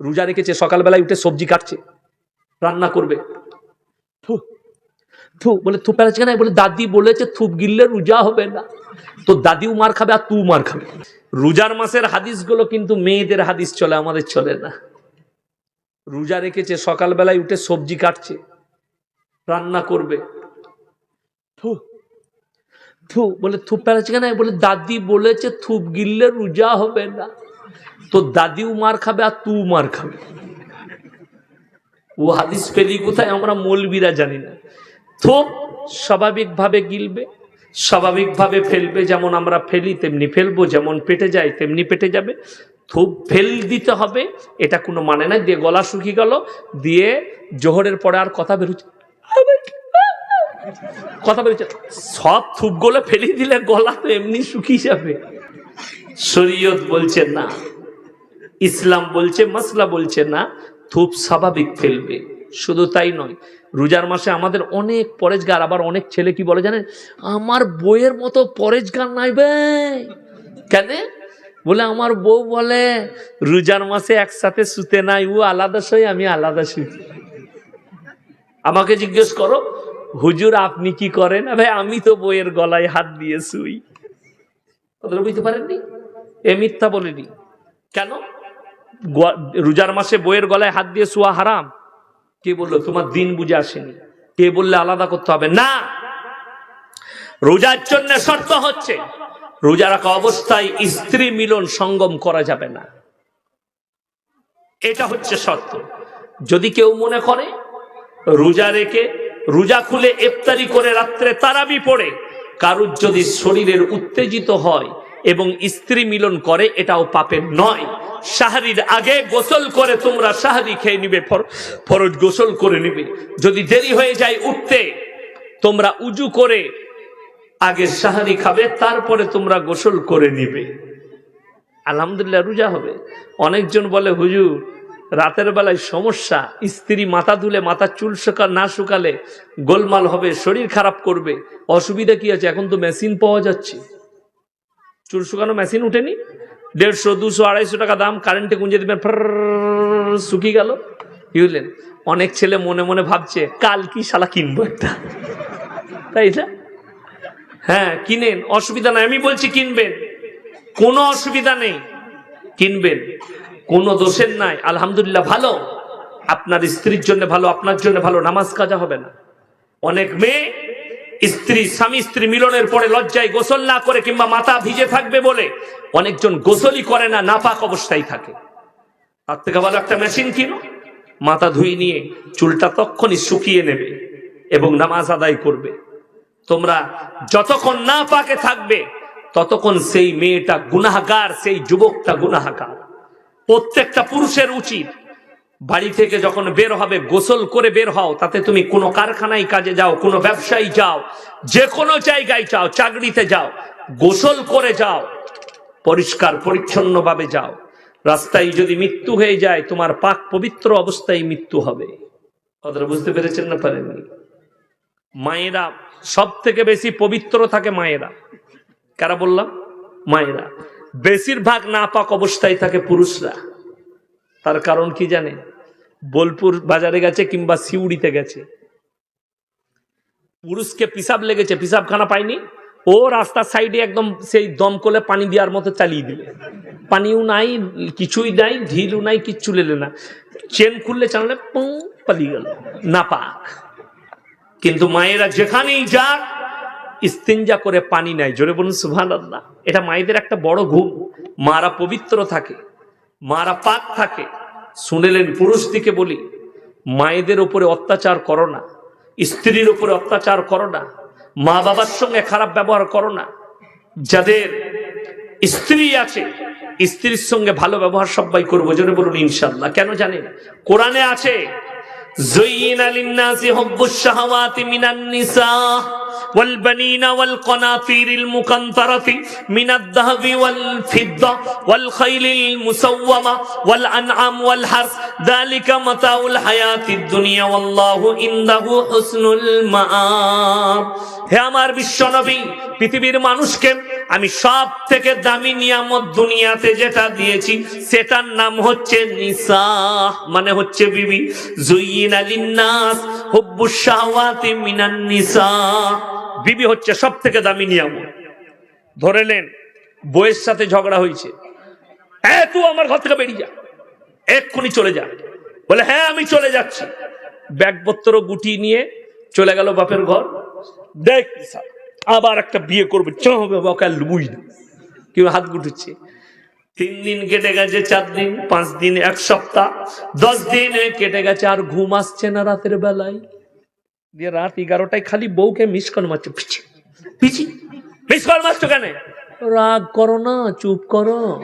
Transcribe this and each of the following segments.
রোজা রেখেছে সকালবেলায় উঠে সবজি কাটছে রান্না করবে। থু, থু বলে থু পেরেছে কেন বলে দাদি বলেছে থুপ গিললে রোজা হবে না। তো দাদিও মার খাবে আর তুই মার খাবে। রোজার মাসের হাদিসগুলো কিন্তু মেয়েদের হাদিস চলে আমাদের চলে না। রোজা রেখেছে সকালবেলায় উঠে সবজি কাটছে রান্না করবে। থু থু বলে থুপ পেরেছে কেন বলে দাদি বলেছে থুপ গিললে রোজা হবে না। তো দাদিও মার খাবে আর তু মার খাবে। ও হাদিস পেলি কোথায় আমরা মৌলবিরা জানি না। থোপ স্বাভাবিকভাবে গিলবে, স্বাভাবিকভাবে ফেলবে, যেমন আমরা ফেলি, তেমনি ফেলব, যেমন পেটে যায়, তেমনি পেটে যাবে। থুপ ফেল দিতে হবে, এটা কোনো মানে নাই, দিয়ে গলা শুকিয়ে গেল, দিয়ে জোহরের পরে আর কথা বেরোচ্ছে কথা বেরোচ্ছে সব থুপগুলো ফেলি দিলে গলা তো এমনি শুকিয়ে যাবে। শরীয়ত বলছে না, ইসলাম বলছে, মাসলা বলছে না থুপ স্বাভাবিক ফেলবে। শুধু তাই নয়, রোজার মাসে আমাদের অনেক পরেজগার, আবার অনেক ছেলে কি বলে জানেন? আমার বইয়ের মতো পরেজগার নাই বে। কেন? বলে, আমার বউ বলে, রোজার মাসে একসাথে শুতে নাই, ও আলাদা শুই আমি আলাদা শুই। আমাকে জিজ্ঞেস করো, হুজুর, আপনি কি করেন? ভাই আমি তো বইয়ের গলায় হাত দিয়ে শুই। বুঝতে পারেননি? এ মিথ্যা বলিনি। কেন? রোজার মাসে বইয়ের গলায় হাত দিয়ে শোয়া হারাম। কে বলল, তোমার দিন বুঝে আসেনি। কে বললে, আলাদা করতে হবে? না! রোজার জন্য শর্ত হচ্ছে, রোজা রাখা অবস্থায় স্ত্রী মিলন সঙ্গম করা যাবে না। এটা হচ্ছে শর্ত। যদি কেউ মনে করে, রোজা রেখে, রোজা খুলে ইফতারি করে রাত্রে তারাবি পড়ে, কারুর যদি শরীরের উত্তেজিত হয় এবং স্ত্রী মিলন করে, এটাও পাপের নয়। সাহারির আগে গোসল করে তোমরা সাহারি খেয়ে নিবে, ফর- ফরজ গোসল করে নিবে। যদি দেরি হয়ে যায় উঠতে, তোমরা উজু করে আগে সাহারি খাবে, তারপরে তোমরা গোসল করে নিবে। আলহামদুলিল্লাহ রোজা হবে। অনেকজন বলে, হুজুর, রাতের বেলায় সমস্যা। স্ত্রী মাথা ধুলে, মাথা চুল শুকা, না শুকালে গোলমাল হবে, শরীর খারাপ করবে। অসুবিধা কি আছে? এখন তো মেশিন পাওয়া যাচ্ছে। চুল শুকানো মেশিন উঠেনি। দেড়শো, দুশো, আড়াইশো টাকা দাম কারেন্টে গুঁজে দেবেন শুকিয়ে গেল। বুঝলেন? অনেক ছেলে মনে মনে ভাবছে, কাল কি শালা কিনবো একটা? তাই না? হ্যাঁ কিনেন, অসুবিধা নাই। আমি বলছি কিনবেন। কোনো অসুবিধা নেই। কিনবেন। কোনো দোষের নাই। আলহামদুলিল্লাহ ভালো। আপনার স্ত্রীর জন্য ভালো, আপনার জন্য ভালো। নামাজ কাজা হবে না। অনেক মেয়ে স্ত্রী, স্বামী, স্ত্রী মিলনের পরে লজ্জায় গোসল না করে কিংবা মাথা ভিজে থাকবে বলে অনেকজন গোসলই করে না, নাপাক অবস্থায় থাকে। তার থেকে ভালো একটা মেশিন কিনো। মাথা ধুয়ে নিয়ে চুলটা তখনই শুকিয়ে নেবে এবং নামাজ আদায় করবে। তোমরা যতক্ষণ না পাকে থাকবে, ততক্ষণ সেই মেয়েটা গুনাহগার, সেই যুবকটা গুনাহগার। প্রত্যেকটা পুরুষের উচিত বাড়ি থেকে যখন বের হবে, গোসল করে বের হও, তাতে তুমি কোনো কারখানায় কাজে যাও, কোনো ব্যবসায়ী যাও, যে কোনো জায়গায় যাও, চাকরিতে যাও, গোসল করে যাও, পরিষ্কার, পরিচ্ছন্নভাবে যাও। রাস্তায় যদি মৃত্যু হয়ে যায়, তোমার পাক পবিত্র অবস্থায় মৃত্যু হবে। কথাটা বুঝতে পেরেছেন না পারেননি মায়েরা সব থেকে বেশি পবিত্র থাকে মায়েরা। কারা বললাম? মায়েরা। বেশিরভাগ নাপাক অবস্থায় থাকে পুরুষরা। তার কারণ কি জানে বোলপুর বাজারে গেছে কিংবা সিউড়িতে গেছে। পুরুষকে পিসাব লেগেছে পিসাবখানা পায়নি। ও রাস্তার সাইডে একদম সেই দমকলে পানি দেওয়ার মতো চালিয়ে দিলে। পানিও নাই, কিছুই নাই, ঢিলও নাই, কিচ্ছু লেলে না। চেন খুললে চালালে পুঁ, পালিয়ে গেল। না পাক কিন্তু মায়েরা যেখানেই যাক, ইস্তিনজা করে পানি নেয়। জোরে বলুন সুভান আল্লাহ এটা মায়েদের একটা বড় ঘুম মারা পবিত্র থাকে, মারা পাক থাকে। শুনেলেন, পুরুষদিকে বলি, মায়েদের ওপরে অত্যাচার করো না, স্ত্রীর ওপরে অত্যাচার করো না মা বাবার সঙ্গে খারাপ ব্যবহার করো না। যাদের স্ত্রী আছে, স্ত্রীর সঙ্গে ভালো ব্যবহার সবাই করব জন্য বলুন ইনশাল্লাহ কেন জানেন? কোরআনে আছে, জয়ীন আলিন্নাসি হব্বুস শাহওয়াতি মিনান নিসা। والبنين والقناطير المقنطرة من الذهب والفضة والخيل المسومة والأنعام والحرث দালিকা মাতাউল হায়াতিদ দুনিয়া ওয়াল্লাহু ইনদাহু হুসনুল মাআব হে আমার বিশ্বনবী পৃথিবীর মানুষকে আমি সব থেকে দামি নিয়ামত দুনিয়াতে যেটা দিয়েছি সেটার নাম হচ্ছে নিসা মানে হচ্ছে বিবি জুইন আলিন্নাস হুব্বুস শাহওয়াতি মিনান নিসা বিবি হচ্ছে সব থেকে দামি নিয়ামত। ধরে নেন বইয়ের সাথে ঝগড়া হয়েছে। হ্যাঁ তুই আমার ঘর থেকে বেরিয়ে যা। এক্ষুনি চলে যা। বলে হ্যাঁ আমি চলে যাচ্ছি। ব্যাগপত্র গুটি নিয়ে চলে গেল বাপের ঘর। দেখ আবার একটা বিয়ে করবে। চ হবে বাবা লুবুই না কেউ হাত গুটুচ্ছে তিন দিন কেটে গেছে, চার দিন, পাঁচ দিন, এক সপ্তাহ, দশ দিন কেটে গেছে, আর ঘুম আসছে না রাতের বেলায়। দিয়ে রাত এগারোটায় খালি বউকে মিস কল মারছে। পিছি পিছি। মিস কল মারছো কেন? রাগ করো না, চুপ করো।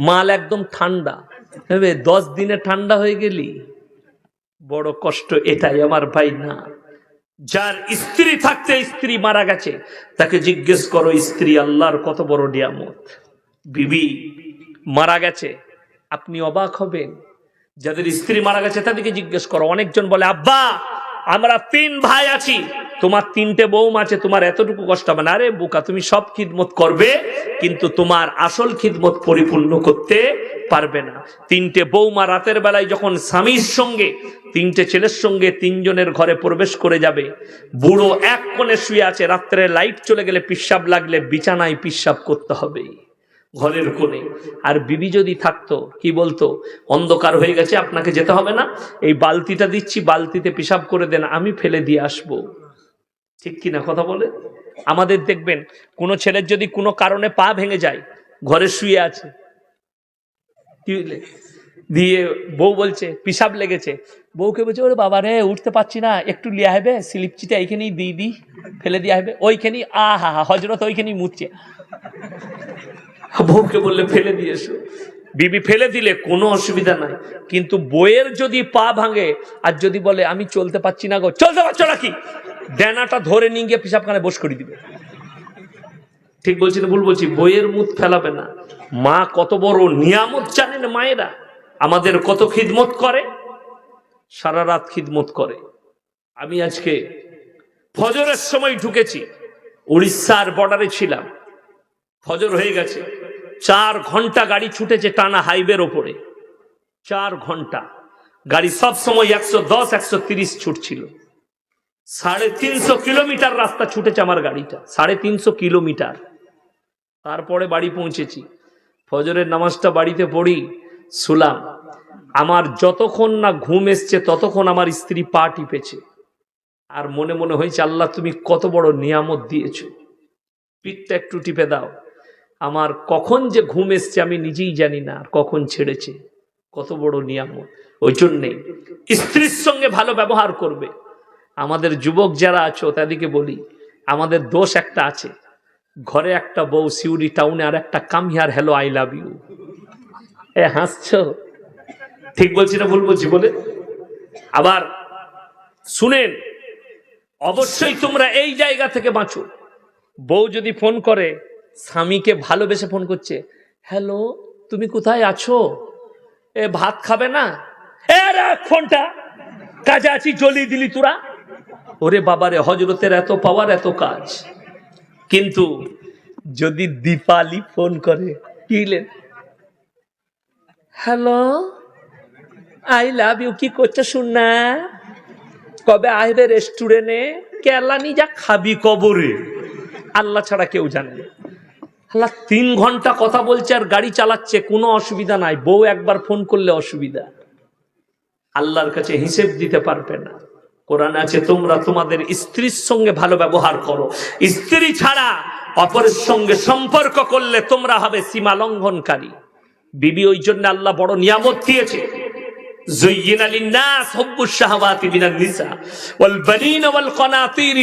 মাল একদম ঠান্ডা। হবে দশ দিনে ঠান্ডা হয়ে গেলি। বড় কষ্ট, এটাই আমার ভাই না। যার স্ত্রী থাকতে স্ত্রী মারা গেছে, তাকে জিজ্ঞেস করো, স্ত্রী আল্লাহর কত বড় নিয়ামত? বিবি, মারা গেছে। আপনি অবাক হবেন। যাদের স্ত্রী মারা গেছে, তাদেরকে জিজ্ঞেস করো। অনেকজন বলে, আব্বা আমরা তিন ভাই আছি। তোমার তিনটে বৌম আছে, তোমার এতটুকু কষ্ট হবে না। আরে বোকা, তুমি সব খিদমত করবে, কিন্তু তোমার আসল খিদমত পরিপূর্ণ করতে পারবে না। তিনটে বৌমা রাতের বেলায় যখন স্বামীর সঙ্গে, তিনটে ছেলের সঙ্গে তিনজনের ঘরে প্রবেশ করে যাবে, বুড়ো এক কোণে শুয়ে আছে, রাত্রে লাইট চলে গেলে পিসাব লাগলে বিছানায় পিসাব করতে হবে। ঘরের কোণে। আর বিবি যদি থাকতো, কি বলতো? অন্ধকার হয়ে গেছে, আপনাকে যেতে হবে না। এই বালতিটা দিচ্ছি, বালতিতে পিসাব করে দেন, আমি ফেলে দিয়ে আসব। ঠিক কিনা কথা বলে? আমাদের দেখবেন, কোনো ছেলের যদি কোনো কারণে পা ভেঙে যায়, ঘরে শুয়ে আছে। কি দিয়ে বউ বলছে পিসাব লেগেছে। বউকে বলছে, ওরে বাবা রে, উঠতে পারছি না, একটু লিয়া হবে স্লিপচিটা এইখানেই দিই দিই, ফেলে দেওয়া হবে। ওইখানেই আ হা হা, হজরত ওইখানেই মুচ্ছে বউকে বললে ফেলে দিয়ে এসো। বিবি ফেলে দিলে কোনো অসুবিধা নাই। কিন্তু বইয়ের যদি পা ভাঙে, আর যদি বলে, আমি চলতে পারছি না গো। চলতে পারছ নাকি ডেনাটা ধরে নিয়ে গিয়ে পিসাবখানে বস করে দিবে। ঠিক বলছি না, ভুল বলছি? বইয়ের মুখ ফেলাবে না। মা কত বড় নিয়ামত জানেন মায়েরা? আমাদের কত খিদমত করে? সারা রাত খিদমত করে। আমি আজকে ফজরের সময় ঢুকেছি। উড়িষ্যার বর্ডারে ছিলাম। ফজর হয়ে গেছে। চার ঘণ্টা গাড়ি ছুটেছে টানা হাইওয়ের ওপরে। চার ঘণ্টা। গাড়ি সব সময় একশো দশ, একশো তিরিশ ছুটছিল। সাড়ে তিনশো কিলোমিটার রাস্তা ছুটেছে আমার গাড়িটা। সাড়ে তিনশো কিলোমিটার। তারপরে বাড়ি পৌঁছেছি। ফজরের নামাজটা বাড়িতে পড়ি, শুলাম। আমার যতক্ষণ না ঘুম এসছে, ততক্ষণ আমার স্ত্রী পা টিপেছে। আর মনে মনে হয়েছে, আল্লাহ, তুমি কত বড় নিয়ামত দিয়েছ। পিঠটা একটু টিপে দাও। আমার কখন যে ঘুম এসছে আমি নিজেই জানি না, আর কখন ছেড়েছে। কত বড় নিয়ামত। ওই জন্যে স্ত্রীর সঙ্গে ভালো ব্যবহার করবে। আমাদের যুবক যারা আছো, তাদেরকে বলি, আমাদের দোষ একটা আছে। ঘরে একটা বউ সিউড়ি টাউনে, আর একটা কামিয়ার হ্যালো আই লাভ ইউ এ, হাসছ? ঠিক বলছি না ভুল বলছি বলে? আবার শুনেন, অবশ্যই তোমরা এই জায়গা থেকে বাঁচো। বউ যদি ফোন করে স্বামীকে ভালোবেসে ফোন করছে, হ্যালো, তুমি কোথায় আছো? এ, ভাত খাবে না? ফোনটা, কাজে আছি, জ্বলিয়ে দিলি তোরা। ওরে বাবারে হজরতের এত পাওয়ার, এত কাজ। কিন্তু যদি দীপালি ফোন করে কিলেন হ্যালো, আই লাভ ইউ, কি করছে করছ শুননা কবে আসবে রেস্টুরেন্টে? কেলানি যা খাবি কবরে, আল্লাহ ছাড়া কেউ জানে না। আল্লাহ তিন ঘন্টা কথা বলছে আর গাড়ি চালাচ্ছে কোনো অসুবিধা নাই বউ একবার ফোন করলে অসুবিধা আল্লাহর কাছে হিসেব দিতে পারবে না কোরআন আছে তোমরা তোমাদের স্ত্রীর সঙ্গে ভালো ব্যবহার করো স্ত্রী ছাড়া অপরের সঙ্গে সম্পর্ক করলে তোমরা হবে সীমা লঙ্ঘনকারী বিবি ওই জন্য আল্লাহ বড় নিয়ামত দিয়েছে زين للناس حب الشهوات من النساء والبنين والقناطير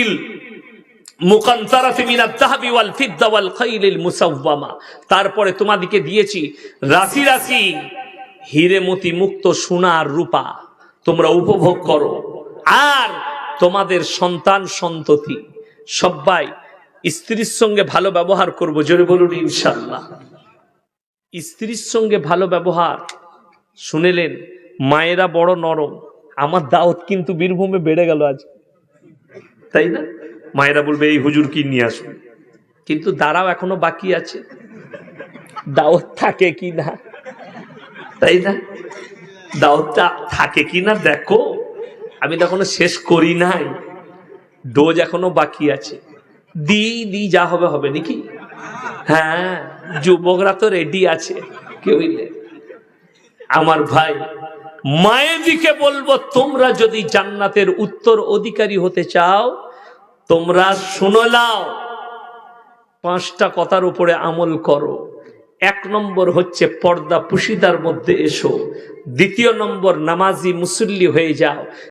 তারপরে তোমাদিকে দিয়েছি রাশি রাশি হিরে মতি মুক্ত সোনার রূপা। তোমরা উপভোগ করো। আর তোমাদের সন্তান সন্ততি সবাই স্ত্রীর সঙ্গে ভালো ব্যবহার করব, জোরে বলুন ইনশাল্লাহ স্ত্রীর সঙ্গে ভালো ব্যবহার, শুনেলেন, মায়েরা বড় নরম, আমার দাওয়াত কিন্তু বীরভূমে বেড়ে গেল আজ। তাই না? মায়েরা বলবে, এই হুজুর কি নিয়ে আসুন? কিন্তু দাঁড়াও, এখনও বাকি আছে। দাওয়াত থাকে কি না? তাই না? দাওয়াতটা থাকে কি না, দেখো। আমি তো এখনও শেষ করি নাই। ডোজ এখনও বাকি আছে। দি দি যা হবে হবে, নাকি? হ্যাঁ যুবকরা তো রেডি আছে কি বুঝলে আমার ভাই, মায়ের দিকে বলব, তোমরা যদি জান্নাতের উত্তর অধিকারী হতে চাও তোমরা শুনলাও পাঁচটা কথার উপরে আমল করো। এক নম্বর হচ্ছে পর্দা পুশিদার মধ্যে এসো। দ্বিতীয় নম্বর নামাজি মুসল্লি হয়ে যাও।